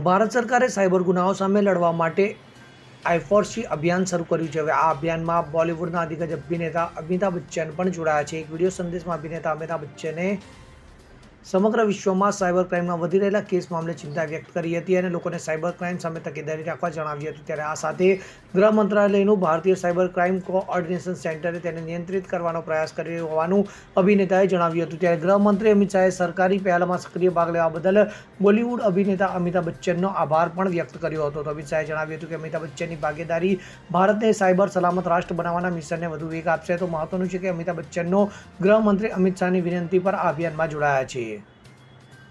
ભારત સરકારે સાયબર ગુનાઓ સામે લડવા માટે આઈફોર્સી અભિયાન શરૂ કર્યું છે. હવે આ અભિયાનમાં બોલિવૂડના દિગ્ગજ અભિનેતા અમિતાભ બચ્ચન પણ જોડાયા છે. એક વીડિયો સંદેશમાં અભિનેતા અમિતાભ બચ્ચને સમગ્ર વિશ્વમાં સાયબર ક્રાઇમના વધી રહેલા કેસ મામલે ચિંતા વ્યક્ત કરી હતી અને લોકોને સાયબર ક્રાઇમ સામે તકેદારી રાખવા જણાવ્યું હતું. ત્યારે આ સાથે ગૃહ મંત્રાલયનું ભારતીય સાયબર ક્રાઇમ કોઓર્ડિનેશન સેન્ટરે તેને નિયંત્રિત કરવાનો પ્રયાસ કર્યો હોવાનું અભિનેતાએ જણાવ્યું હતું. ત્યારે ગૃહમંત્રી અમિત શાહે સરકારી પહેલમાં સક્રિય ભાગ લેવા બદલ બોલિવૂડ અભિનેતા અમિતાભ બચ્ચનનો આભાર પણ વ્યક્ત કર્યો હતો. તો અમિત શાહે જણાવ્યું હતું કે અમિતાભ બચ્ચનની ભાગીદારી ભારતને સાયબર સલામત રાષ્ટ્ર બનાવવાના મિશનને વધુ વેગ આપશે. તો મહત્વનું છે કે અમિતાભ બચ્ચનનો ગૃહમંત્રી અમિત શાહની વિનંતી પર આ અભિયાનમાં જોડાયા છે.